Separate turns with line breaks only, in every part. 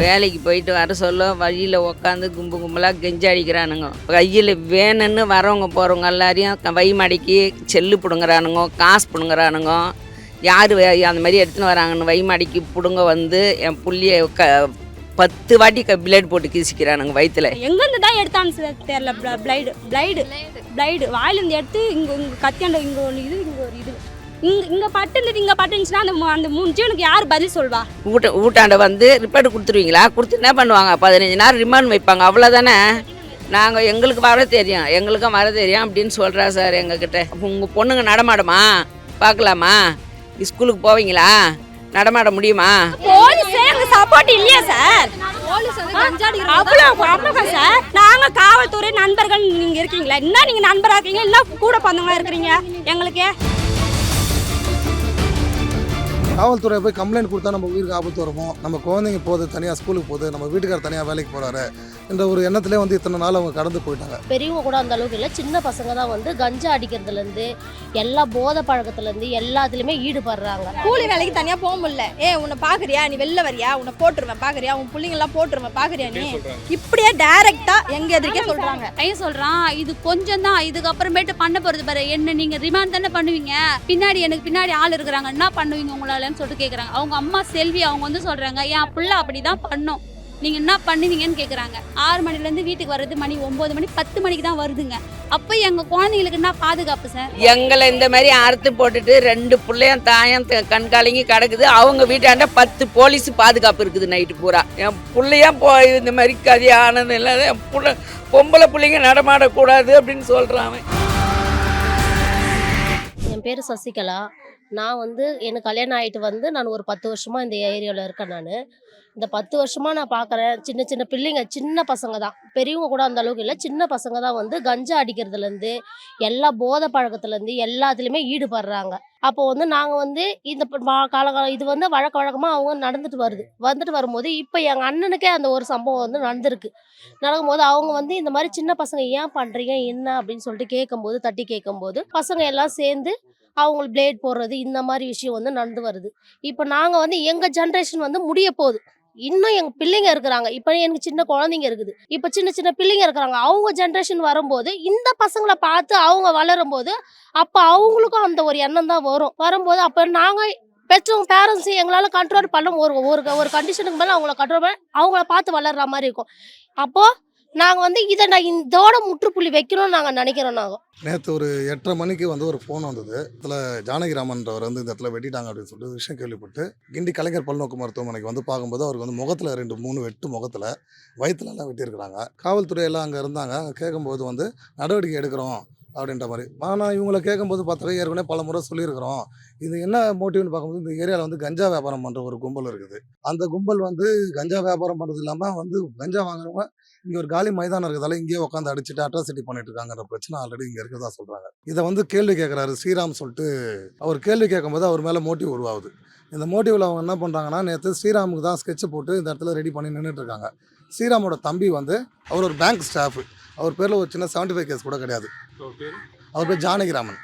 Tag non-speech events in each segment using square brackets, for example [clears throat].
வேலைக்கு போயிட்டு வர சொல்ல வழியில் உட்காந்து கும்பு கும்பலாக கெஞ்சி அடிக்கிறானுங்க. கையில் வேணும்னு வரவங்க போகிறவங்க எல்லாரையும் வை மடக்கி செல்லு பிடுங்குறானுங்க காசு பிடுங்குறானுங்க. யார் அந்த மாதிரி எடுத்துன்னு வராங்கன்னு வை மடக்கி பிடுங்க வந்து என் புள்ளிய க பத்து வாட்டி க பிளேட் போட்டு கீசிக்கிறானுங்க வயிற்றுல
எங்கேருந்து தான் எடுத்தான்னு தெ- தெரியல பிளைடு பிளைடு பிளைடு. வாயிலேருந்து எடுத்து இங்கே இங்கே கத்தியாண்ட இங்கே ஒன்று இது இங்கே ஒரு இது. இங்கே இங்கே பட்டுன்னு இங்கே பட்டுச்சுன்னா அந்த மூ- அந்த மூணு ஜீவனுக்கு யார் பதில் சொல்வா?
வீட்ட வீட்டாண்ட வந்து ரிப்போர்ட் கொடுத்துருவீங்களா? கொடுத்து என்ன பண்ணுவாங்க? பதினஞ்சு நேரம் ரிமாண்ட் வைப்பாங்க. அவ்வளோதானே நாங்கள் எங்களுக்கு வர தெரியும். எங்களுக்கும் வர தெரியும் அப்படின்னு சொல்கிறா சார் எங்ககிட்ட. உங்கள் பொண்ணுங்க நடமாடுமா? பார்க்கலாமா? ஸ்கூலுக்கு போவீங்களா? நடமாட முடியுமா?
போலீஸே எங்க சப்போர்ட் இல்லையா சார் அவ்வளோ அவ்வளோ சார் நாங்க காவல்துறை நண்பர்கள் நீங்க இருக்கீங்களா? என்ன நீங்க நண்பரா இருக்கீங்க? இல்ல கூட பிறந்தவங்களா இருக்கிறீங்க? எங்களுக்கு?
காவல்துறை போய் கம்ப்ளைண்ட் கொடுத்தா நம்ம உயிருக்கு ஆபத்து வருமோ. நம்ம குழந்தைங்க போகுது தனியாக ஸ்கூலுக்கு போகுது நம்ம வீட்டுக்கார தனியாக வேலைக்கு போகிறாரு என்ற ஒரு எண்ணத்திலே வந்து இத்தனை நாள் அவங்க கடந்து போயிட்டாங்க.
பெரியவங்க கூட அந்த அளவுக்கு இல்லை. சின்ன பசங்க தான் வந்து கஞ்சா அடிக்கிறதுலேருந்து எல்லா போதை பழக்கத்துலேருந்து எல்லாத்துலேயுமே ஈடுபடுறாங்க.
கூலி வேலைக்கு தனியா போக முடியல. ஏ உன்னை பாக்குறியா? நீ வெளில வரியா? உன்னை போட்டுருவேன் பாக்குறியா? உன் பிள்ளைங்க எல்லாம் போட்டுருவேன் பாக்குறியா நீ? இப்படியே டைரக்டா எங்க எதிர்க்கே சொல்றாங்க.
பையன் சொல்றான் இது கொஞ்சம் தான் இதுக்கப்புறமேட்டு பண்ண போறது பாரு. என்ன நீங்க ரிமாண்ட் தானே பண்ணுவீங்க? பின்னாடி எனக்கு பின்னாடி ஆள் இருக்கிறாங்க. என்ன பண்ணுவீங்க உங்களாலன்னு சொல்லிட்டு கேக்குறாங்க. அவங்க அம்மா செல்வி அவங்க வந்து சொல்றாங்க என் புள்ள அப்படிதான் பண்ணும். நீங்க என்ன பண்ணுவீங்கன்னு கேக்குறாங்க. ஆறு மணில இருந்து வீட்டுக்கு வர்றது மணி ஒன்பது மணி பத்து மணிக்கு தான் வருதுங்க. அப்ப எங்க குழந்தைங்களுக்கு என்ன பாதுகாப்பு சார்?
எங்களை இந்த மாதிரி அறுத்து போட்டுட்டு ரெண்டு பிள்ளையும் தாயம் கண்காலிங்கி கிடக்குது. அவங்க வீட்டாண்ட பத்து போலீஸ் பாதுகாப்பு இருக்குது நைட்டு பூரா. என் பிள்ளையும் போ இந்த மாதிரி கதி ஆனது இல்லாத என் புள்ள பொம்பளை பிள்ளைங்க நடமாடக்கூடாது அப்படின்னு சொல்கிறான் அவன்.
என் பேர் சசிகலா. நான் வந்து எனக்கு கல்யாணம் ஆகிட்டு வந்து நான் ஒரு பத்து வருஷமாக இந்த ஏரியாவில் இருக்கேன் நான். இந்த பத்து வருஷமாக நான் பார்க்குறேன் சின்ன சின்ன பிள்ளைங்க சின்ன பசங்க தான் பெரியவங்க கூட அந்த அளவுக்கு இல்லை. சின்ன பசங்க தான் வந்து கஞ்சா அடிக்கிறதுலேருந்து எல்லா போதை பழக்கத்துலேருந்து எல்லாத்துலேயுமே ஈடுபடுறாங்க. அப்போ வந்து நாங்கள் வந்து இந்த காலகாலம் இது வந்து வழக்க வழக்கமாக அவங்க நடந்துட்டு வருது. வந்துட்டு வரும்போது இப்போ எங்கள் அண்ணனுக்கே அந்த ஒரு சம்பவம் வந்து நடந்திருக்கு. நடக்கும்போது அவங்க வந்து இந்த மாதிரி சின்ன பசங்க ஏன் பண்ணுறீங்க என்ன? அப்படின்னு சொல்லிட்டு கேட்கும்போது தட்டி கேட்கும்போது பசங்க எல்லாம் சேர்ந்து அவங்களுக்கு பிளேட் போடுறது இந்த மாதிரி விஷயம் வந்து நடந்து வருது. இப்போ நாங்கள் வந்து எங்கள் ஜென்ரேஷன் வந்து முடிய போகுது. இன்னும் எங்கள் பிள்ளைங்க இருக்கிறாங்க. இப்போ எனக்கு சின்ன குழந்தைங்க இருக்குது. இப்போ சின்ன சின்ன பிள்ளைங்க இருக்கிறாங்க. அவங்க ஜென்ரேஷன் வரும்போது இந்த பசங்களை பார்த்து அவங்க வளரும்போது அப்போ அவங்களுக்கும் அந்த ஒரு எண்ணம் தான் வரும். வரும்போது அப்போ நாங்கள் பெற்றவங்க பேரண்ட்ஸ் எங்களால் கண்ட்ரோல் பண்ண ஒரு ஒரு ஒரு கண்டிஷனுக்கு மேலே அவங்கள கண்ட்ரோல் பண்ண அவங்கள பார்த்து வளர்ற மாதிரி இருக்கும். அப்போது நாங்கள் வந்து இதை நான் இதோட முற்றுப்புள்ளி வைக்கணும்னு நாங்கள் நினைக்கிறோம் நாங்கள்
நேற்று ஒரு எட்டரை மணிக்கு வந்து ஒரு ஃபோன் வந்தது. இதில் ஜானகிராமன்றவர் வந்து இந்த இடத்துல வெட்டிட்டாங்க அப்படின்னு சொல்லிட்டு விஷயம் கேள்விப்பட்டு கிண்டி கலைஞர் பல்நோக்கு மருத்துவமனைக்கு வந்து பார்க்கும்போது அவருக்கு வந்து முகத்தில் ரெண்டு மூணு வெட்டு முகத்தில் வயிற்றுலலாம் வெட்டியிருக்கிறாங்க. காவல்துறையெல்லாம் அங்கே இருந்தாங்க. அங்கே கேட்கும்போது வந்து நடவடிக்கை எடுக்கிறோம் அப்படின்ற மாதிரி. ஆனால் இவங்களை கேட்கும்போது பார்த்தா ஏற்கனவே பல முறை சொல்லியிருக்கிறோம். இது என்ன மோட்டிவ்னு பார்க்கும்போது இந்த ஏரியாவில் வந்து கஞ்சா வியாபாரம் பண்ணுற ஒரு கும்பல் இருக்குது. அந்த கும்பல் வந்து கஞ்சா வியாபாரம் பண்ணுறது இல்லாமல் வந்து கஞ்சா வாங்குறவங்க இங்கே ஒரு காலி மைதானம் இருக்கிறதால இங்கேயே உட்காந்து அடிச்சுட்டு அட்ராசிட்டி பண்ணிட்டு இருக்காங்கன்ற பிரச்சனை ஆல்ரெடி இங்கே இருக்கிறதா சொல்கிறாங்க இதை வந்து கேள்வி கேட்குறாரு ஸ்ரீராம் சொல்லிட்டு. அவர் கேள்வி கேட்கும்போது அவர் மேலே மோட்டிவ் உருவாகுது. இந்த மோட்டிவில் அவங்க என்ன பண்ணுறாங்கன்னா நேற்று ஸ்ரீராமுக்கு தான் ஸ்கெட்ச் போட்டு இந்த இடத்துல ரெடி பண்ணி நின்றுட்டு இருக்காங்க ஸ்ரீராமோட தம்பி வந்து அவர் ஒரு பேங்க் ஸ்டாஃப் அவர் பேரில் ஒரு சின்ன செவன்டி ஃபைவ் கேஸ் கூட கிடையாது. அவர் பேர் ஜானகிராமன்.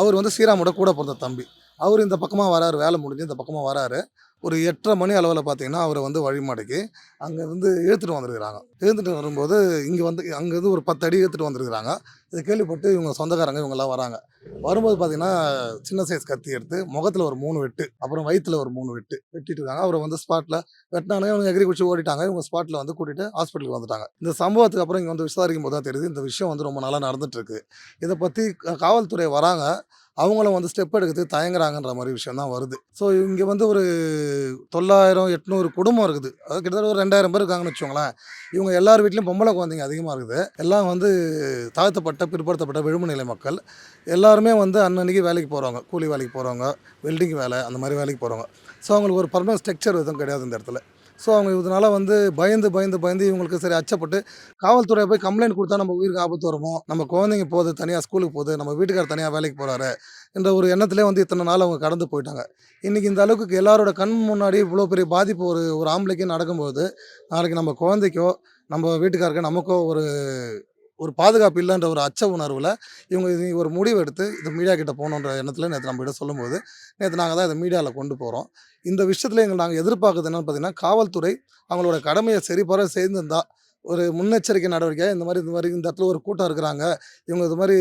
அவர் வந்து ஸ்ரீராமோட கூட பிறந்த தம்பி. அவர் இந்த பக்கமாக வராரு வேலை முடிஞ்சு இந்த பக்கமாக வராரு. ஒரு எட்டரை மணி அளவில் பார்த்தீங்கன்னா அவரை வந்து வழிமாடைக்கு அங்கே வந்து இழுத்துட்டு வந்திருக்கிறாங்க. இழுத்துட்டு வரும்போது இங்கே வந்து அங்கேருந்து ஒரு பத்து அடி இழுத்துட்டு வந்திருக்கிறாங்க. இதை கேள்விப்பட்டு இவங்க சொந்தக்காரங்க இவங்கெல்லாம் வராங்க. வரும்போது பார்த்தீங்கன்னா சின்ன சைஸ் கத்தி எடுத்து முகத்தில் ஒரு மூணு வெட்டு அப்புறம் வயிற்றில் ஒரு மூணு வெட்டு வெட்டிட்டு இருக்காங்க. அவரை வந்து ஸ்பாட்டில் வெட்டினாங்க இவங்க எகிரி குடிச்சு ஓடிட்டாங்க. இவங்க ஸ்பாட்டில் வந்து கூட்டிகிட்டு ஹாஸ்பிட்டலுக்கு வந்துட்டாங்க. இந்த சம்பவத்துக்கு அப்புறம் இங்கே வந்து விசாரிக்கும் போது தான் தெரியுது இந்த விஷயம் வந்து ரொம்ப நல்லா நடந்துட்டு இருக்கு. இதை பற்றி காவல்துறை வராங்க. அவங்களும் வந்து ஸ்டெப் எடுக்கிறதுக்கு தயங்குறாங்கன்ற மாதிரி விஷயம் தான் வருது. ஸோ இங்கே வந்து ஒரு தொள்ளாயிரம் எட்நூறு குடும்பம் இருக்குது. அது கிட்டத்தட்ட ஒரு ரெண்டாயிரம் பேர் இருக்காங்கன்னு வச்சுக்கோங்களேன். இவங்க எல்லார் வீட்லேயும் பொம்பளை குழந்தைங்க அதிகமாக இருக்குது. எல்லாம் வந்து தாழ்த்தப்பட்ட பிற்படுத்தப்பட்ட விளிம்பு நிலை மக்கள். எல்லாருமே வந்து அன்னன்னைக்கு வேலைக்கு போகிறவங்க கூலி வேலைக்கு போகிறவங்க வெல்டிங் வேலை அந்த மாதிரி வேலைக்கு போகிறவங்க ஸோ அவங்களுக்கு ஒரு பர்மனன்ட் ஸ்ட்ரக்சர் எதுவும் கிடையாது இந்த இடத்துல. ஸோ அவங்க இதனால வந்து பயந்து பயந்து பயந்து இவங்களுக்கு சரி அச்சப்பட்டு காவல்துறையை போய் கம்ப்ளைண்ட் கொடுத்தா நம்ம உயிருக்கு ஆபத்து வருமோ? நம்ம குழந்தைங்க போகுது தனியாக ஸ்கூலுக்கு போகுது நம்ம வீட்டுக்கார் தனியாக வேலைக்கு போகிறாரு என்ற ஒரு எண்ணத்திலே வந்து இத்தனை நாள் அவங்க கடந்து போயிட்டாங்க. இன்றைக்கி இந்த அளவுக்கு எல்லாரோட கண் முன்னாடி இவ்வளோ பெரிய பாதிப்பு ஒரு ஒரு ஆம்பளைக்கு நடக்கும்போது நாளைக்கு நம்ம குழந்தைக்கோ நம்ம வீட்டுக்காருக்கு நமக்கோ ஒரு ஒரு பாதுகாப்பு இல்லைன்ற ஒரு அச்ச உணர்வில் இவங்க இது ஒரு முடிவு எடுத்து இது மீடியா கிட்ட போகணுன்ற எண்ணத்தில் நேற்று நம்ம கிட்ட சொல்லும்போது நேற்று நாங்கள் தான் இதை மீடியாவில் கொண்டு போகிறோம் இந்த விஷயத்தில் எங்கள் நாங்கள் எதிர்பார்க்குறது என்னன்னு பார்த்தீங்கன்னா காவல்துறை அவங்களோட கடமையை சரிபார செய்திருந்தா ஒரு முன்னெச்சரிக்கை நடவடிக்கை. இந்த மாதிரி இந்த மாதிரி இந்த இடத்துல ஒரு கூட்டம் இருக்கிறாங்க. இவங்க இது மாதிரி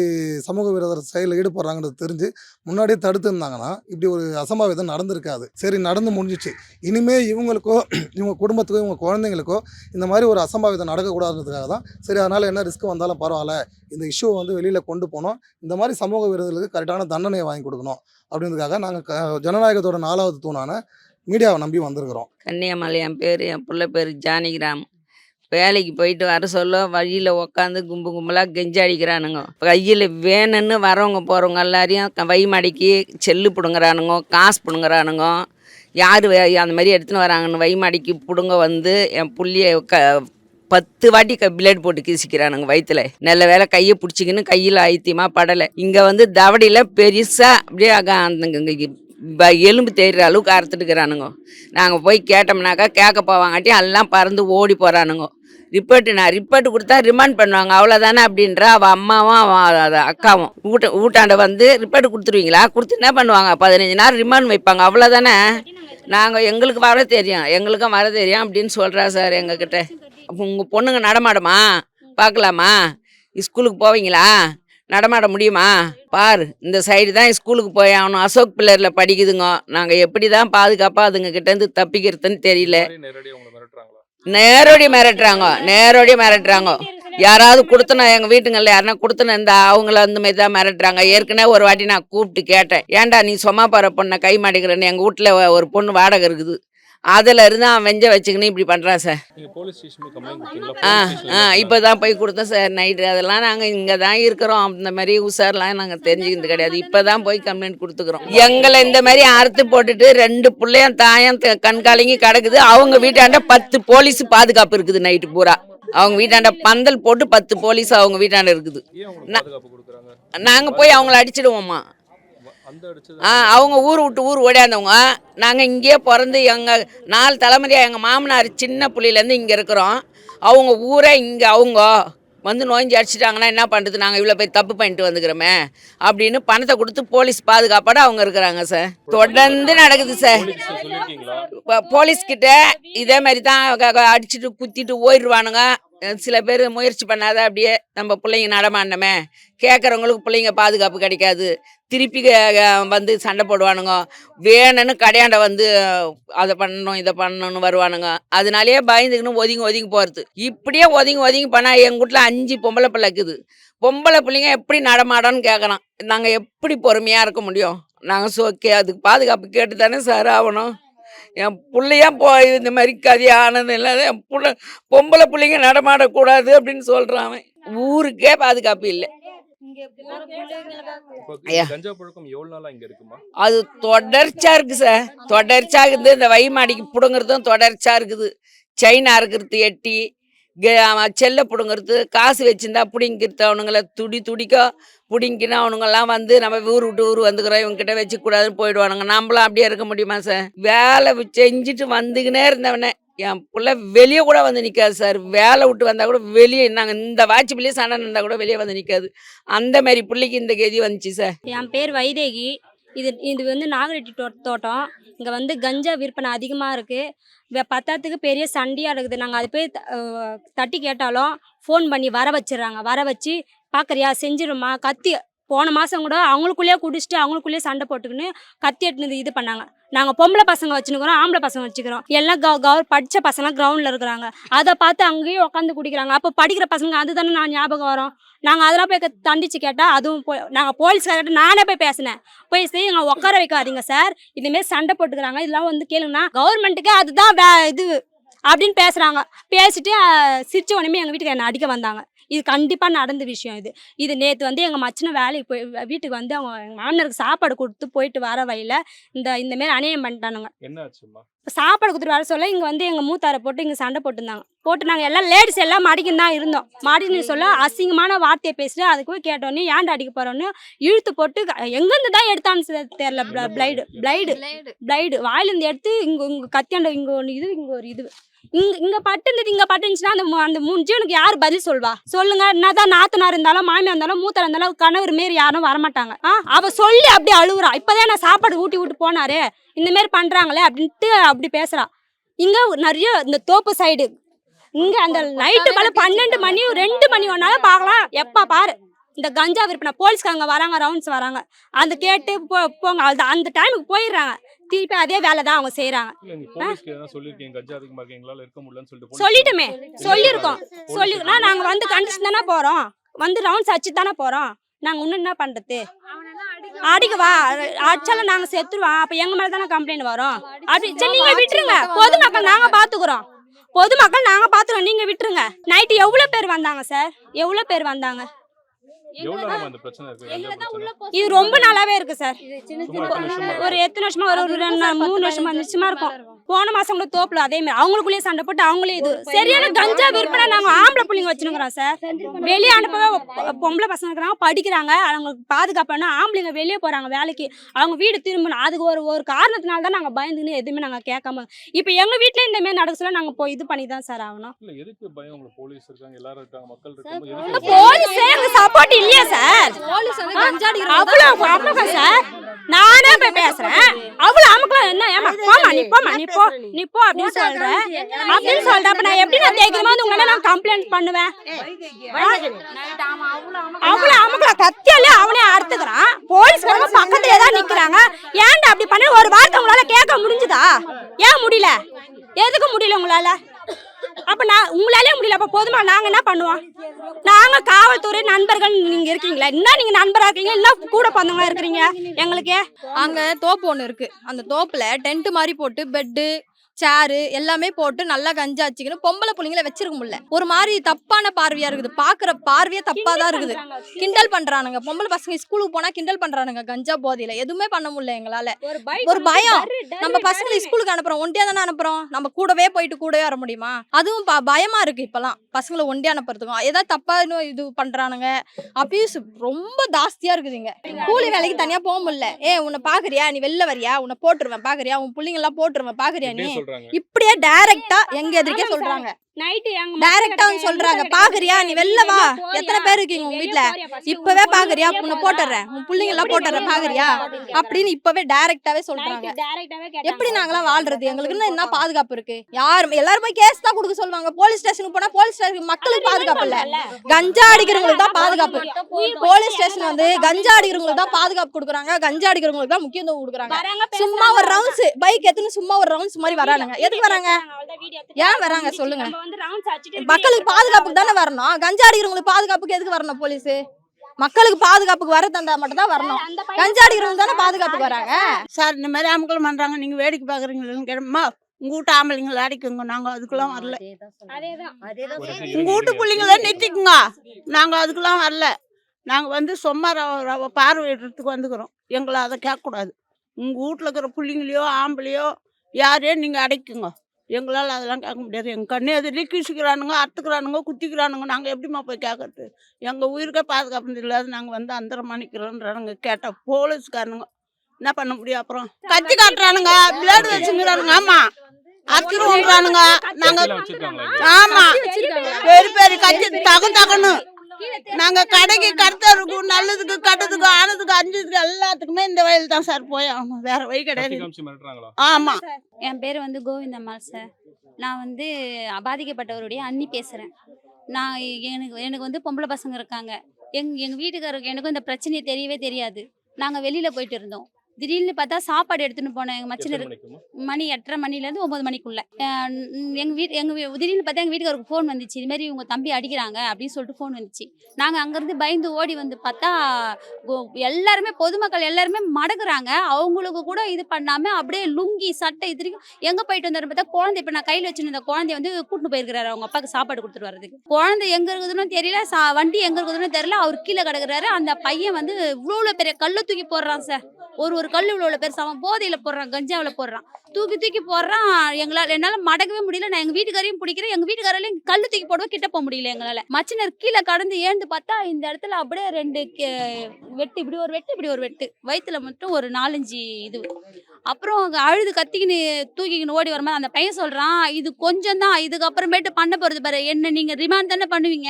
சமூக விரோத செயலில் ஈடுபடுறாங்கன்றது தெரிஞ்சு முன்னாடியே தடுத்து இருந்தாங்கன்னா இப்படி ஒரு அசம்பாவிதம் நடந்திருக்காது. சரி நடந்து முடிஞ்சிச்சு. இனிமே இவங்களுக்கோ [clears throat] இவங்க குடும்பத்துக்கோ இவங்க குழந்தைங்களுக்கோ இந்த மாதிரி ஒரு அசம்பாவிதம் நடக்கக்கூடாதுன்றதுக்காக தான் சரி அதனால் என்ன ரிஸ்க் வந்தாலும் பரவாயில்ல. இந்த இஷ்யூவை வந்து வெளியில் கொண்டு போனோம் இந்த மாதிரி சமூக விரோதிகளுக்கு கரெக்டான தண்டனையை வாங்கி கொடுக்கணும். அப்படின்றதுக்காக நாங்கள் க ஜனநாயகத்தோட நாலாவது தூணான மீடியாவை நம்பி வந்திருக்கிறோம்.
கன்னியாமலை என் பேர் என் பிள்ளை பேர் ஜானகிராம். வேலைக்கு போயிட்டு வர சொல்ல வழியில் உக்காந்து கும்பு கும்பலாக கெஞ்சி அடிக்கிறானுங்க. கையில் வேணும்னு வரவங்க போகிறவங்க எல்லாரையும் வை மடக்கி செல்லு பிடுங்குறானுங்க காசு பிடுங்குறானுங்க. யார் அந்த மாதிரி எடுத்துன்னு வராங்கன்னு வை மடக்கி பிடுங்க வந்து என் புள்ளிய க பத்து வாட்டி க பிளேட் போட்டு கீசிக்கிறானுங்க வயிற்றுல நல்ல வேலை கையை பிடிச்சிக்கின்னு கையில் ஐத்தியமாக படலை. இங்கே வந்து தவடியில் பெருசாக அப்படியே அந்த எலும்பு தெரிகிற அளவுக்கு அறுத்துட்டுக்கிறானுங்க. நாங்கள் போய் கேட்டோம்னாக்கா கேட்க போவாங்காட்டி எல்லாம் பறந்து ஓடி போகிறானுங்க ரிப்போர்ட்டு நான் ரிப்போர்ட் கொடுத்தா ரிமாண்ட் பண்ணுவாங்க. அவ்வளோதானே அப்படின்ற. அவள் அம்மாவும் அவன் அக்காவும். ஊட்ட ஊட்டாண்ட வந்து ரிப்போர்ட் கொடுத்துருவீங்களா? கொடுத்து என்ன பண்ணுவாங்க? பதினஞ்சு நாள் ரிமாண்ட் வைப்பாங்க. அவ்வளோதானே நாங்கள் எங்களுக்கு வர தெரியும். எங்களுக்கும் வர தெரியும் அப்படின்னு சொல்கிறா சார் எங்ககிட்ட. அப்போ உங்கள் பொண்ணுங்க நடமாடுமா? பார்க்கலாமா? ஸ்கூலுக்கு போவீங்களா? நடமாட முடியுமா? பார் இந்த சைடு தான் ஸ்கூலுக்கு போய் ஆகணும். அசோக் பில்லரில் படிக்குதுங்க. நாங்கள் எப்படி தான் பாதுகாப்பாக அதுங்க கிட்டேருந்து தப்பிக்கிறதுன்னு தெரியல. நேரடி மிரட்டுறாங்க நேரடி மிரட்டுறாங்க. யாராவது கொடுத்தன எங்கள் வீட்டுங்களில் யாருன்னா கொடுத்தனா இருந்தா அவங்கள அந்த மாதிரி தான் மிரட்டுறாங்க. ஏற்கனவே ஒரு வாட்டி நான் கூப்பிட்டு கேட்டேன். ஏன்டா நீ சும்மா போகிற பொண்ணை கை மாட்டிக்கிறேன்னு எங்கள் வீட்டில் ஒரு பொண்ணு வாடகை இருக்குது. அதில் இருந்து அவன் வெஞ்ச வச்சுக்கின்னு இப்படி பண்ணுறான் சார்.
நீங்க போலீஸ் ஸ்டேஷனுக்கு கம்ப்ளைண்ட் கொடுத்தீங்களா?
ஆ ஆ இப்போ தான் போய் கொடுத்தோம் சார் நைட்டு அதெல்லாம் நாங்கள் இங்கே தான் இருக்கிறோம். அந்த மாதிரி உஷார்லாம் நாங்கள் தெரிஞ்சுக்கிறது கிடையாது. இப்போ தான் போய் கம்ப்ளைண்ட் கொடுத்துக்குறோம். எங்களை இந்த மாதிரி அறுத்து போட்டுட்டு ரெண்டு பிள்ளையும் தாயம் கண்காலிங்கி கிடக்குது. அவங்க வீட்டாண்ட பத்து போலீஸ் பாதுகாப்பு இருக்குது நைட்டு பூரா. அவங்க வீட்டாண்ட பந்தல் போட்டு பத்து போலீஸ் அவங்க வீட்டாண்ட இருக்குது. நாங்கள் போய் அவங்கள அடிச்சிடுவோம்மா
வ- அந்த அடிச்சது
ஆ அவங்க ஊர் விட்டு ஊர் ஓடியாந்தவங்க நாங்கள் இங்கேயே பிறந்து எங்கள் நாலு தலைமுறையாக எங்கள் மாமனார் சின்ன புள்ளையிலேருந்து இங்கே இருக்கிறோம். அவங்க ஊரே இங்கே அவங்க வந்து நோய்ஞ்சி அடிச்சிட்டாங்கன்னா என்ன பண்ணுறது நாங்கள் இவ்வளோ போய் தப்பு பண்ணிட்டு வந்துக்கிறோமே. அப்படின்னு பணத்தை கொடுத்து போலீஸ் பாதுகாப்போட அவங்க இருக்கிறாங்க சார். தொடர்ந்து நடக்குது சார். இப்போ போலீஸ்கிட்ட இதே மாதிரி தான் அடிச்சிட்டு குத்திட்டு ஓடிடுவானுங்க. அஹ் சில பேர் முயற்சி பண்ணாத அப்படியே நம்ம பிள்ளைங்க நடமாடணுமே. கேட்குறவங்களுக்கு பிள்ளைங்க பாதுகாப்பு கிடைக்காது. திருப்பி வந்து சண்டை போடுவானுங்க. வேணும்னு கடையாண்ட வந்து அதை பண்ணணும் இதை பண்ணணும்னு வருவானுங்க. அதனாலேயே பயந்துக்கின்னு ஒதுங்கி ஒதுங்கி போகிறது இப்படியே ஒதுங்கி ஒதுங்கி பண்ணால் எங்கள் வீட்டில் அஞ்சு பொம்பளை பிள்ளை இருக்குது. பொம்பளை பிள்ளைங்க எப்படி நடமாடன்னு கேட்குறான் நாங்கள் எப்படி பொறுமையாக இருக்க முடியும்? நாங்கள் சோ கே அதுக்கு பாதுகாப்பு கேட்டு தானே சார் ஆகணும். என் பிள்ளையா போ இந்த மாதிரி கதி ஆனது இல்லாத என் புள்ள பொம்பளை பிள்ளைங்க நடமாடக்கூடாது அப்படின்னு சொல்கிறான் அவன். ஊருக்கே பாதுகாப்பு இல்லை.
இப்போ
ஐயா.
கஞ்சா பழக்கம் எவ்வளவு நாளா இங்க இருக்குமா?
அது தொடர்ச்சியாக இருக்குது சார். தொடர்ச்சியாக இருக்குது. இந்த வைமாடிக்கு பிடுங்குறதும் தொடர்ச்சியாக இருக்குது. செயின் அறுக்கிறது எட்டி. செல்லை பிடுங்குறது காசு வச்சிருந்தா பிடிங்கிறது அவனுங்களை துடி துடிக்க பிடிங்கினா அவனுங்கெல்லாம் வந்து நம்ம ஊர் விட்டு ஊர் வந்துக்கிறோம் இவங்ககிட்ட வச்சுக்கூடாதுன்னு போயிடுவானுங்க. நம்மளாம் அப்படியே இருக்க முடியுமா சார் வேலை செஞ்சுட்டு வந்துக்கினே இருந்தவனே என் பிள்ளை வெளியே கூட வந்து நிற்காது சார் வேலை விட்டு வந்தால் கூட வெளியே நாங்கள் இந்த வாட்சி பிள்ளையே சண்டை இருந்தால் கூட வெளியே வந்து நிற்காது அந்த மாதிரி பிள்ளைக்கு இந்த கதி வந்துச்சு சார்
என் பேர் வைதேகி. இது இது வந்து நாகரெட்டி தோ தோட்டம். இங்கே வந்து கஞ்சா விற்பனை அதிகமாக இருக்குது பத்தாத்துக்கு பெரிய சண்டையாக இருக்குது நாங்கள் அது போய் தட்டி கேட்டாலும் ஃபோன் பண்ணி வர வச்சிடுறாங்க. வர வச்சு பார்க்குறியா செஞ்சிருமா கத்தி போன மாதம் கூட அவங்களுக்குள்ளேயே குடிச்சிட்டு அவங்களுக்குள்ளேயே சண்டை போட்டுக்கின்னு கத்தி எட்டுனது இது பண்ணாங்க. நாங்கள் பொம்பளை பசங்க வச்சுருக்கிறோம் ஆம்பளை பசங்க வச்சுக்கிறோம். எல்லாம் கவ கவர் படித்த பசங்களாம் கிரவுண்டில் இருக்கிறாங்க. அதை பார்த்து அங்கேயும் உட்காந்து குடிக்கிறாங்க. அப்போ படிக்கிற பசங்க அதுதானே நான் ஞாபகம் வரும். நாங்கள் அதெல்லாம் போய் தண்டிச்சு கேட்டால் அதுவும் போய் நாங்கள் போலீஸ்கார்ட்ட நானே போய் பேசினேன். போய் சரி எங்களை உட்கார வைக்காதீங்க சார். இதுமாரி சண்டை போட்டுக்கிறாங்க. இதெல்லாம் வந்து கேளுங்கண்ணா கவர்மெண்ட்டுக்கு அதுதான் வே இது அப்படின்னு பேசுகிறாங்க பேசிட்டு சிரிச்ச உடனே எங்கள் வீட்டுக்கு என்னை அடிக்க வந்தாங்க. இது கண்டிப்பாக நடந்த விஷயம் இது. இது நேற்று வந்து எங்கள் மச்சின வேலைக்கு போய் வீட்டுக்கு வந்து அவங்க எங்கள் மாமனாருக்கு சாப்பாடு கொடுத்து போயிட்டு வர வழியில் இந்த இந்தமாரி அநியாயம் பண்ணிட்டானுங்க. சாப்பாடு கொடுத்துட்டு வர சொல்ல இங்கே வந்து எங்கள் மூத்தாரை போட்டு இங்கே சண்டை போட்டுருந்தாங்க. போட்டு நாங்கள் எல்லாம் லேடிஸ் எல்லாம் மடிக்கின்னு தான் இருந்தோம். மடின்னு சொல்ல அசிங்கமான வார்த்தையை பேசிட்டு அதுக்கு போய் கேட்டோன்னே ஏன்டா அடிக்க போகிறோன்னு இழுத்து போட்டு எங்கேருந்து தான் எடுத்தான்னு தெரியல பிளைடு பிளைடு பிளைடு வாயிலேருந்து எடுத்து இங்கே இங்கே கத்தியாண்ட இங்கே ஒன்று இது இங்கே ஒரு இது. இங்க இங்க பட்டு இருந்தது இங்க பட்டு இருந்துச்சுன்னா அந்த அந்த மூணு ஜீவனுக்கு யார் பதில் சொல்வா? சொல்லுங்க. என்னதான் நாத்தனார் இருந்தாலும் மாமியார் இருந்தாலும் மூத்தர் இருந்தாலும் கணவர் மாரி யாரும் வரமாட்டாங்க. ஆ அவ சொல்லி அப்படியே அழுகுறா இப்பதான் நான் சாப்பாடு ஊட்டி விட்டு போனாரு. இந்த மாரி பண்றாங்களே அப்படின்ட்டு அப்படி பேசுறா. இங்க நிறைய இந்த தோப்பு சைடு இங்க அந்த நைட்டு மேல பன்னெண்டு மணி ரெண்டு மணி ஒன்னாலும் பார்க்கலாம் எப்ப பாரு. இந்த கஞ்சா விற்பனை போலீஸ்காரங்க வராங்க ரவுண்ட்ஸ் வராங்க. அந்த கேட்டு போ போங்க. அது அந்த டைமுக்கு போயிடுறாங்க. திருப்பி அதே வேலை தான் அவங்க
police
சொல்லிட்டுமே. சொல்லியிருக்கோம்? சொல்லிருக்கோம் நாங்க வந்து கண்டிச்சு தானே போறோம். வந்து ரவுண்ட்ஸ் அடிச்சு தானே போறோம். நாங்க இன்னும் என்ன பண்றது? அடிக்க வா அடிச்சாலும் நாங்க செத்துருவோம். அப்ப எங்க மேல தானே கம்ப்ளைண்ட் வரும்? அப்படி சரி நீங்க விட்டுருங்க. பொதுமக்கள் நாங்க பாத்துக்கிறோம். பொதுமக்கள் நாங்க பாத்துக்கிறோம். நீங்க விட்டுருங்க. நைட்டு எவ்வளவு பேர் வந்தாங்க சார் எவ்வளவு பேர் வந்தாங்க? இது ரொம்ப நாளாவே இருக்கு சார்? ஒரு எத்தனை வருஷமா ஒரு ஒரு ரெண்டு நாள், மூணு வருஷமா நிச்சயமா இருக்கும். போன மாசம் கூட தோப்புல அதே மாதிரி அவங்களுக்குள்ளேயே சண்டை போட்டு அவங்களே இது சரியான கஞ்சா விற்பனை நாங்க ஆம்பளை பிள்ளைங்க வச்சுருக்கிறோம் சார். வெளியே அனுப்பவே பொம்பளை பசங்க இருக்கிறாங்க படிக்கிறாங்க அவங்களுக்கு பாதுகாப்பான ஆம்பளைங்க வெளியே போறாங்க வேலைக்கு. அவங்க வீடு திரும்பணும். அதுக்கு ஒரு ஒரு காரணத்தினால தான் நாங்க பயந்துன்னு எதுவுமே நாங்க கேட்காம இப்போ எங்க வீட்ல இந்த மாதிரி நடக்க சொல்ல நாங்க போய் இது பண்ணி தான் சார் ஆகணும்.
இல்ல எதுக்கு பயம் உங்களுக்கு போலீஸ் இருக்காங்க எல்லாரும் இருக்காங்க மக்கள் இருக்காங்க எதுக்கு
போலீஸே எங்க சப்போர்ட் இல்லையா சார்?
போலீஸ்
அவ்வளோ அமுக்கம் சார். நானே போய் பேசுறேன். அவ்வளோ அமுக்கலாம் என்ன? ஏமா போமா நீ போமா நீ போ நீ போ அப்படின்னு சொல்றேன் அப்படின்னு சொல்றேன் அப்ப நான் எப்படி நான் தேய்க்கும் போது உங்களை நான் கம்ப்ளைண்ட் பண்ணுவேன்? அவ்வளோ அமுக்கலாம் கத்தியாலே அவனே அறுத்துக்கிறான். போலீஸ்காரங்க பக்கத்துலயே தான் நிக்கிறாங்க. ஏன்டா அப்படி பண்ணி? ஒரு வார்த்தை உங்களால கேட்க முடிஞ்சுதா? ஏன் முடியல? எதுக்கு முடியல உங்களால? அப்ப நான் உங்களாலே முடியல. அப்ப போதுமா? நாங்க என்ன பண்ணுவோம்? நாங்க காவல்துறை நண்பர்கள் நீங்க இருக்கீங்களா? என்ன நீங்க நண்பரா இருக்கீங்க? இல்ல கூட பந்தவங்க இருக்கிறீங்க? எங்களுக்கு?
அங்க தோப்பு ஒன்று இருக்கு. அந்த தோப்புல டென்ட் மாதிரி போட்டு பெட்டு சேரு எல்லாமே போட்டு நல்லா கஞ்சா வச்சுக்கணும் பொம்பளை புள்ளைங்கள வச்சிருக்க முடியல. ஒரு மாதிரி தப்பான பார்வையா இருக்குது. பாக்குற பார்வையே தப்பா தான் இருக்குது. கிண்டல் பண்றானுங்க. பொம்பளை பசங்க ஸ்கூலுக்கு போனா கிண்டல் பண்றானுங்க. கஞ்சா போதையில எதுவுமே பண்ண முடியல எங்களால. ஒரு பயம் நம்ம பசங்களை ஸ்கூலுக்கு அனுப்புறோம். ஒண்டியா தானே அனுப்புறோம்? நம்ம கூடவே போயிட்டு கூடவே வர முடியுமா? அதுவும் பயமா இருக்கு இப்பெல்லாம். பசங்களை ஒண்டியா அனுப்புறதுக்கும். ஏதாவது தப்பா இன்னும் இது பண்றானுங்க. அபியூஸ் ரொம்ப ஜாஸ்தியா இருக்குதுங்க. கூலி வேலைக்கு தனியா போக முடியல. ஏ உன்னை பாக்குறியா? நீ வெளில வரியா? உன்னை போட்டுருவேன் பாக்குறியா? உன் பிள்ளைங்க எல்லாம் போட்டுருவேன் பாக்குறியா நீ?
சொல்றாங்க.
இப்படியே டைரக்டா எங்க எதிர்க்கே சொல்றாங்க.
நைட்டு
டைரக்டா வந்து சொல்றாங்க. பாக்குறியா? நீ வெளில வா. எத்தனை பேர் இருக்கீங்க உங்க வீட்ல? இப்பவே பாக்குறியா? உன்னை போட்டுறேன். உன் பிள்ளைங்க எல்லாம் போட்டுறேன். பாக்குறியா? அப்படின்னு இப்பவே டைரக்டாவே சொல்றாங்க. எப்படி நாங்களாம் வாழ்றது? எங்களுக்கு என்ன பாதுகாப்பு இருக்கு? யாரும் எல்லாரும் போய் கேஸ் தான் கொடுக்க சொல்லுவாங்க. போலீஸ் ஸ்டேஷனுக்கு போனா போலீஸ் ஸ்டேஷன் மக்களுக்கு பாதுகாப்பு இல்ல. கஞ்சா அடிக்கிறவங்களுக்கு தான் பாதுகாப்பு. போலீஸ் ஸ்டேஷன் வந்து கஞ்சா அடிக்கிறவங்களுக்கு தான் பாதுகாப்பு கொடுக்குறாங்க. கஞ்சா அடிக்கிறவங்களுக்கு தான் முக்கியத்துவம் கொடுக்குறாங்க. சும்மா ஒரு ரவுண்ட்ஸ் பைக் எடுத்துன்னு சும்மா ஒரு ரவுண்ட்ஸ் மாதிரி வரானுங்க. எதுக்கு வராங்க? ஏன் வராங்க சொல்லுங்க. மக்களுக்கு பாதுகாப்புக்கு தானே வரணும்? கஞ்சா அடிக்கிறவங்களுக்கு பாதுகாப்புக்கு எதுக்கு வரணும் போலீஸ் மக்களுக்கு பாதுகாப்புக்கு வர தந்தா மட்டும் தான் வரணும். கஞ்சா அடிக்கிறவங்க தானே பாதுகாப்புக்கு வராங்க?
சார் இந்த மாதிரி அமக்கலம் பண்ணுறாங்க நீங்கள் வேடிக்கை பார்க்குறீங்களேன்னு கேட்டோம்மா உங்கள் வீட்டு ஆம்பளைங்களை அடிக்குங்க. நாங்கள் அதுக்கெல்லாம் வரல. உங்கள் வீட்டு பிள்ளைங்கள நிறுத்திக்குங்க நாங்கள் அதுக்கெல்லாம் வரல. நாங்கள் வந்து சும்மா பார்வையிடுறதுக்கு வந்துக்கிறோம். எங்களை அதை கேட்கக்கூடாது. உங்கள் வீட்டில் இருக்கிற பிள்ளைங்களையோ ஆம்பளையோ யாரையோ நீங்கள் அடைக்குங்க. எங்களால் அதெல்லாம் கேட்க முடியாது. எங்கள் கண்ணு எதிரிலே கீசிக்கிறானுங்க அறுத்துக்கிறானுங்க குத்திக்கிறானுங்க நாங்கள் எப்படிம்மா போய் கேட்கறது எங்கள் உயிருக்கே பாதுகாப்பு இல்லாத நாங்கள் வந்து அந்தரமா நிற்கிறோன்றானுங்க கேட்டால் போலீஸ்காரனுங்க என்ன பண்ண முடியும் அப்புறம்? கத்தி காட்டுறானுங்க பிளேடு வச்சுக்கிறானுங்க ஆமா. அத்திருவானுங்க நாங்க
கத்திலாம் வச்சிருக்காங்களா? இங்க?
ஆமா பெரிய பெரிய கத்தி தகு தகணும் நாங்க கடைக்கு கருத்தருக்கு நல்லதுக்கு கட்டதுக்கு ஆனதுக்கு அஞ்சதுக்கு எல்லாத்துக்குமே இந்த வயல் தான் சார் போய் ஆகணும். வேற வழி கிடையாது. ஆமா.
என் பேர் வந்து கோவிந்தம்மாள் சார். நான் வந்து பாதிக்கப்பட்டவருடைய அண்ணி பேசுகிறேன் நான் எனக்கு எனக்கு வந்து பொம்பளை பசங்க இருக்காங்க. எங் எங்கள் வீட்டுக்காரருக்கு எனக்கும் இந்த பிரச்சனையை தெரியவே தெரியாது. நாங்கள் வெளியில் போயிட்டு இருந்தோம். திடீர்னு பார்த்தா சாப்பாடு எடுத்துன்னு போனேன். எங்கள் மச்சினர் மணி எட்டரை மணிலேருந்து ஒம்பது மணிக்குள்ள. எங்கள் வீட்டு எங்கள் திடீர்னு பார்த்தா எங்கள் வீட்டுக்காருக்கு ஃபோன் வந்துச்சு. இது மாதிரி உங்கள் தம்பி அடிக்கிறாங்க அப்படின்னு சொல்லிட்டு ஃபோன் வந்துச்சு. நாங்கள் அங்கேருந்து பயந்து ஓடி வந்து பார்த்தா எல்லாருமே பொதுமக்கள் எல்லாருமே மடக்குறாங்க. அவங்களுக்கு கூட இது பண்ணாமல் அப்படியே லுங்கி சட்டை இதுக்கும் எங்கே போயிட்டு வந்தாரு பார்த்தா குழந்தை இப்போ நான் கையில் வச்சுருந்த குழந்தைய வந்து கூட்டிட்டு போயிருக்கிறாரு. அவங்க அப்பாவுக்கு சாப்பாடு கொடுத்துட்டு வரதுக்கு குழந்தை எங்கே இருக்குதுன்னு தெரியல சா வண்டி எங்கே இருக்குதுன்னு தெரியல அவர் கீழே கிடக்குறாரு. அந்த பையன் வந்து இவ்வளோ பெரிய கல்லை தூக்கி போடுறான் சார். ஒரு ஒரு கல் இவ்வளோ பேர் அவன் போதையில் போடுறான் கஞ்சாவில் போடுறான். தூக்கி தூக்கி போடுறான் எங்களால் என்னால் மடக்கவே முடியல. நான் எங்கள் வீட்டுக்காரையும் பிடிக்கிறேன் எங்கள் வீட்டுக்காரையும் கல் தூக்கி போடவே கிட்ட போக முடியல எங்களால். மச்சினர் கீழே கடந்து ஏந்து பார்த்தா இந்த இடத்துல அப்படியே ரெண்டு கே- வெட்டு இப்படி ஒரு வெட்டு இப்படி ஒரு வெட்டு. வயிற்றுல மட்டும் ஒரு நாலஞ்சு இது. அப்புறம் அழுது கத்திக்கின்னு தூக்கிக்கின்னு ஓடி வரும்போது அந்த பையன் சொல்கிறான் இது கொஞ்சம் தான் இதுக்கப்புறமேட்டு பண்ண போகிறது பாரு. என்ன நீங்கள் ரிமாண்ட் தானே பண்ணுவீங்க?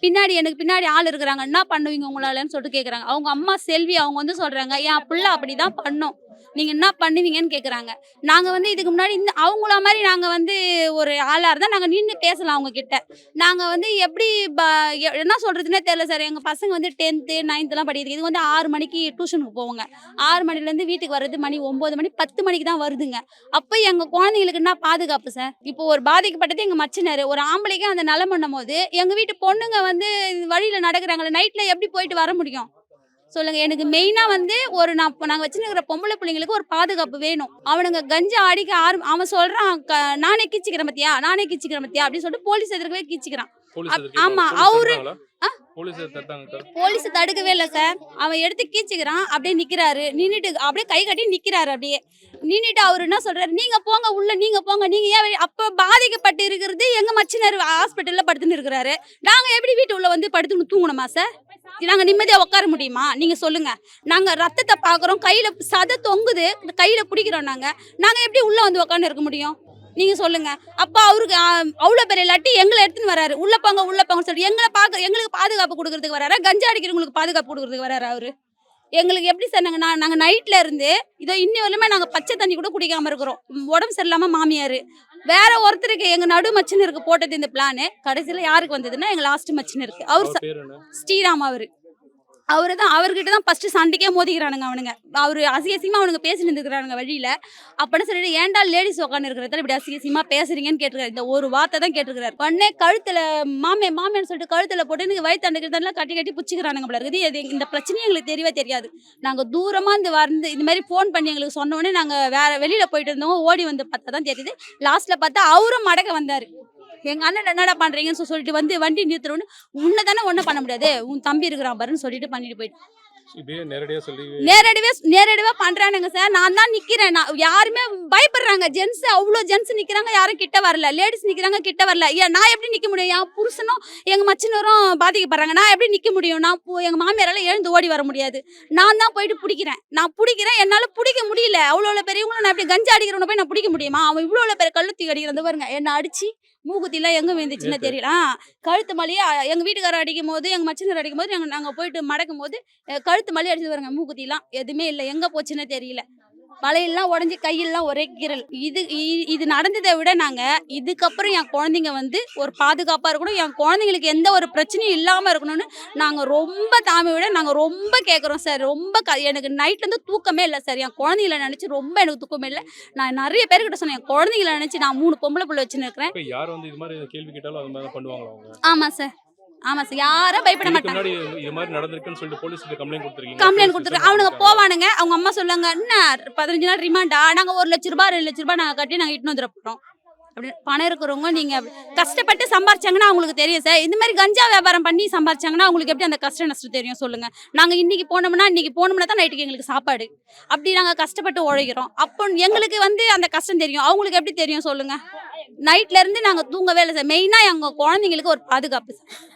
பின்னாடி எனக்கு பின்னாடி ஆள் இருக்கிறாங்க. என்ன பண்ணுவீங்க உங்களாலன்னு சொல்லிட்டு கேட்குறாங்க அவங்க அம்மா செல்வி அவங்க வந்து சொல்கிறாங்க என் பிள்ளை அப்படிதான் பண்ணோம். நீங்க என்ன பண்ணுவீங்கன்னு கேக்குறாங்க. நாங்க வந்து இதுக்கு முன்னாடி இந்த அவங்கள மாதிரி நாங்க வந்து ஒரு ஆளா இருந்தா நாங்க நின்று பேசலாம் அவங்க கிட்ட நாங்க வந்து எப்படி எ- என்ன சொல்றதுன்னே தெரியல சார். எங்க பசங்க வந்து டென்த்து நைன்த்துலாம் படிக்குது இது வந்து ஆறு மணிக்கு டியூஷனுக்கு போவாங்க. ஆறு மணிலேருந்து வீட்டுக்கு வர்றது மணி ஒம்பது மணி பத்து மணிக்கு தான் வருதுங்க. அப்போ எங்கள் குழந்தைங்களுக்கு என்ன பாதுகாப்பு சார்? இப்போ ஒரு பாதிக்கப்பட்டது எங்கள் மச்சினர். ஒரு ஆம்பளைக்கு அந்த நிலம் பண்ணும் போது எங்கள் வீட்டு பொண்ணுங்க வந்து வழியில் நடக்கிறாங்களே நைட்டில் எப்படி போயிட்டு வர முடியும்? சொல்லுங்க. எனக்கு மெயினாக வந்து ஒரு நான் இப்போ நாங்கள் வச்சுருக்கிற பொம்பளை பிள்ளைங்களுக்கு ஒரு பாதுகாப்பு வேணும். அவனுங்க கஞ்சா அடிக்க ஆர் அவன் சொல்கிறான் நானே கீச்சிக்கிறேன் பத்தியா? நானே கீச்சிக்கிறேன் பத்தியா? அப்படின்னு சொல்லிட்டு போலீஸ் எதிர்க்கவே கீச்சிக்கிறான். ஆமா, அவரு-?
போலீஸ்
தடுக்கவே இல்லை சார். அவன் எடுத்து கீச்சுக்கிறான் அப்படியே நிக்கிறாரு. நின்னுட்டு அப்படியே கை கட்டி நிக்கிறாரு அப்படியே. நின்னுட்டு அவர் என்ன சொல்றாரு? நீங்க போங்க உள்ள நீங்க போங்க. நீங்க ஏன் வெளிய-" அப்ப பாதிக்கப்பட்டு இருக்கிறது எங்க மச்சினர் ஹாஸ்பிட்டல்ல படுத்துன்னு இருக்கிறாரு. நாங்க எப்படி வீட்டு உள்ள வந்து படுத்துன்னு தூங்கணுமா சார்? நாங்க நிம்மதியா உட்கார முடியுமா? நீங்க சொல்லுங்க. நாங்க ரத்தத்தை பாக்குறோம் கையில சதை தொங்குது கையில பிடிக்கிறோம் நாங்க. நாங்க எப்படி உள்ள வந்து உட்காந்து இருக்க முடியும்? நீங்க சொல்லுங்க. அப்ப அவருக்கு ஆ, அவ்வளவு பெரிய லட்டி எங்களை எடுத்துன்னு வராரு. உள்ள போங்க உள்ள போங்க சொல்லி எங்களை பாக்க எங்களுக்கு பாதுகாப்பு கொடுக்கறதுக்கு வராரா? கஞ்சா அடிக்கிறவங்களுக்கு பாதுகாப்பு கொடுக்கறதுக்கு வராரா அவரு? எங்களுக்கு எப்படி சார் நாங்கள் நான் நாங்கள் நைட்டில் இருந்து இதோ இன்னி வரலுமே நாங்கள் பச்சை தண்ணி கூட குடிக்காம இருக்கிறோம். உடம்பு சரியில்லாமல் மாமியார். வேற ஒருத்தருக்கு எங்கள் நடு மச்சினருக்கு போட்டது இந்த பிளானு கடைசியில் யாருக்கு வந்ததுன்னா எங்கள் லாஸ்ட் மச்சினருக்கு. அவர் ஸ்ரீராம் அவரு. அவர் தான் அவர்கிட்ட தான் ஃபர்ஸ்ட் சண்டைக்கே மோதிக்கிறானுங்க அவனுங்க. அவர் அசிங்கசியமா அவனுங்க பேசிட்டு இருந்துக்கிறானுங்க வழியில். அப்படின்னு சொல்லிட்டு ஏன்டா லேடிஸ் உட்காந்து இருக்கிறதால இப்படி அசிங்கசியமா பேசுறீங்கன்னு கேட்டிருக்காரு. இந்த ஒரு வார்த்தை தான் கேட்டுருக்காரு உடனே கழுத்தில் மாமே மாமேன்னு சொல்லிட்டு கழுத்தில் போட்டு எனக்கு வயிற்று கட்டி கட்டி பிடிச்சிக்கிறானுங்க போல இருக்குது. இது இந்த பிரச்சனையும் எங்களுக்கு தெரியவே தெரியாது. நாங்கள் தூரமாக இருந்து வந்து இந்த மாதிரி ஃபோன் பண்ணி எங்களுக்கு சொன்ன உடனே நாங்க வேற போயிட்டு இருந்தவங்க ஓடி வந்து பார்த்தா தான் தெரியுது. லாஸ்ட்டில் பார்த்தா அவரும் மடக்க வந்தார். எங்க அண்ணன் என்னடா பண்றீங்கன்னு சொ- சொல்லிட்டு வந்து வண்டி நிறுத்துறோன்னு உன்னை தானே ஒன்றும் பண்ண முடியாது. உன் தம்பி இருக்கிறான் பாருன்னு சொல்லிட்டு பண்ணிட்டு போயிட்டு. நேரடிவே நேரடிவே பண்றானுங்க சார் நான் தான் நிக்கிறேன். நான் யாருமே பயப்படுறாங்க. ஜென்ஸ் அவ்வளோ ஜென்ஸ் நிக்கிறாங்க யாரும் கிட்ட வரல. லேடிஸ் நிக்கிறாங்க கிட்ட வரல. நான் எப்படி நிக்க முடியும்? என் புருஷனும் எங்க மச்சினரும் பாதிக்கப்படுறாங்க. நான் எப்படி நிக்க முடியும்? நான் போ- எங்க மாமியாரால எழுந்து ஓடி வர முடியாது. நான் தான் போயிட்டு பிடிக்கிறேன். நான் பிடிக்கிறேன். என்னால பிடிக்க முடியல. அவ்வளோ பெரியவங்களும் நான் எப்படி கஞ்சா அடிக்கிறவனை போய் நான் பிடிக்க முடியுமா? அவன் இவ்வளோ பெரிய கல்லு தூக்கி அடிக்கிறது பாருங்க. என்ன அடிச்சு மூக்குத்திலாம் எங்க விழுந்துச்சுன்னு. தெரியல. ஆ, கழுத்து மலையே எங்க வீட்டுக்காரர் அடிக்கும் போது எங்க மச்சினர் அடிக்கும் போது நாங்க நாங்க போயிட்டு மடக்கும் போது கழுத்து மல்லி அடிச்சு பாருங்க மூக்குத்திலாம். எதுவுமே இல்லை. எங்க போச்சுன்னே தெரியல. வலையெல்லாம் உடஞ்சி கையெல்லாம் ஒரே கீரல் இது இது நடந்ததை விட நாங்க இதுக்கப்புறம் என் குழந்தைங்க வந்து ஒரு பாதுகாப்பா இருக்கணும். என் குழந்தைங்களுக்கு எந்த ஒரு பிரச்சனையும் இல்லாம இருக்கணும்னு நாங்க ரொம்ப தாமி விட நாங்க ரொம்ப கேக்குறோம் சார். ரொம்ப க- எனக்கு நைட்ல இருந்து தூக்கமே இல்லை சார். என் குழந்தைங்கள நினைச்சு ரொம்ப எனக்கு தூக்கமே இல்லை. நான் நிறைய பேர்கிட்ட சொன்னேன் என் குழந்தைங்கள நினைச்சு நான் மூணு பொம்பளை பிள்ளை வச்சுன்னு இருக்கிறேன்.
இப்ப யார் வந்து இது மாதிரி கேள்வி கேட்டாலும் அது மாதிரி தான் பண்ணுவாங்களா அவங்க?
ஆமா சார். ஆமா சார் யாரும் பயப்பட மாட்டாங்க.
முன்னாடி இது மாதிரி நடந்திருக்குன்னு சொல்லிட்டு போலீஸ்க்கு கம்ப்ளைண்ட் கொடுத்துருக்கீங்க
கம்ப்ளைண்ட் அவனுங்க. போவானுங்க. அவங்க அம்மா சொல்லுங்க என்ன? பதினஞ்சு நாள் ரிமாண்டா நாங்க ஒரு லட்ச ரூபாய் ரெண்டு லட்ச ரூபாய் நாங்க கட்டி நாங்க இட்டுன்னு வந்துட போறோம். அப்படி பணம் இருக்கிறவங்க நீங்க கஷ்டப்பட்டு சம்பாரிச்சாங்கன்னா அவங்களுக்கு தெரியும் சார் இந்த மாதிரி கஞ்சா வியாபாரம் பண்ணி சம்பாரிச்சாங்கன்னா அவங்களுக்கு எப்படி அந்த கஷ்ட நஷ்டம் தெரியும் சொல்லுங்க. நாங்க இன்னைக்கு போனோம்னா இன்னைக்கு போனோம்னா தான் நைட்டுக்கு எங்களுக்கு சாப்பாடு. அப்படி நாங்க கஷ்டப்பட்டு உழைக்கிறோம். அப்போ எங்களுக்கு வந்து அந்த கஷ்டம் தெரியும். அவங்களுக்கு எப்படி தெரியும் சொல்லுங்க? நைட்ல இருந்து நாங்க தூங்கவே இல்லை சார் மெயினா எங்க குழந்தைங்களுக்கு ஒரு பாதுகாப்பு சார்